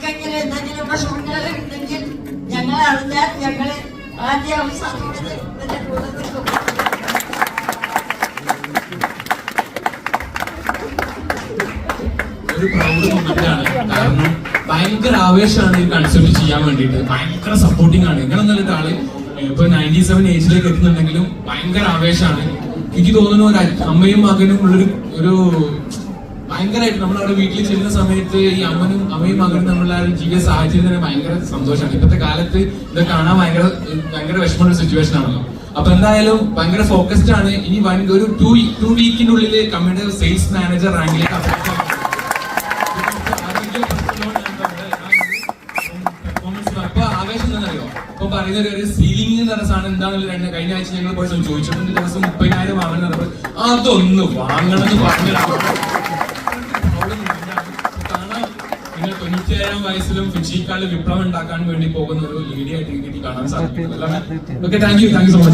ആർക്കെങ്കിലും എന്തെങ്കിലും വിഷമങ്ങൾ ഉണ്ടെങ്കിൽ ഞങ്ങളെ അറിഞ്ഞാൽ ഞങ്ങൾ ആദ്യ അവസാനത്തോടെ കൂടെ നിൽക്കും. ഒരു പ്രൗഡ് മൊമെന്റ് കാരണം ഭയങ്കര ആവേശമാണ് ഈ കൺസെപ്റ്റ് ചെയ്യാൻ വേണ്ടിയിട്ട്. ഭയങ്കര സപ്പോർട്ടിംഗ് ആണ്. നല്ലൊരു ആൾ ഇപ്പൊ നയന്റി സെവൻ ഏജിലേക്ക് എത്തുന്നുണ്ടെങ്കിലും ഭയങ്കര ആവേശമാണ്. എനിക്ക് തോന്നുന്നു ഒരു അമ്മയും മകനും ഉള്ളൊരു ഒരു ഭയങ്കരമായിട്ട് നമ്മളവിടെ വീട്ടിൽ ചെല്ലുന്ന സമയത്ത് ഈ അമ്മനും അമ്മയും മകനും തമ്മിലുള്ള ജീവിത സാഹചര്യം തന്നെ ഭയങ്കര സന്തോഷമാണ്. ഇപ്പോഴത്തെ കാലത്ത് ഇത് കാണാൻ ഭയങ്കര ഭയങ്കര വിഷമമുള്ള സിറ്റുവേഷൻ ആണല്ലോ. അപ്പൊ എന്തായാലും ഭയങ്കര ഫോക്കസ്ഡ് ആണ്. ഇനി വൺ ഒരു ടു ടു വീക്കിനുള്ളിൽ കമ്പനിയുടെ സെയിൽസ് മാനേജർ റാങ്കിലേക്ക് കഴിഞ്ഞ ആഴ്ച ഞങ്ങൾ പോയി ചോദിച്ചു ദിവസം മുപ്പതിനായിരം വാങ്ങണം അതൊന്ന് വാങ്ങണം എന്ന് പറഞ്ഞു തൊണ്ണൂറ്റിയേഴാം വയസ്സിലും ഫിജിക്കാളിൽ വിപ്ലവം ഉണ്ടാക്കാൻ വേണ്ടി പോകുന്ന ഒരു ലീഡിയായിട്ട് എനിക്ക് കാണാൻ സാധിക്കും. Okay thank you thank you so much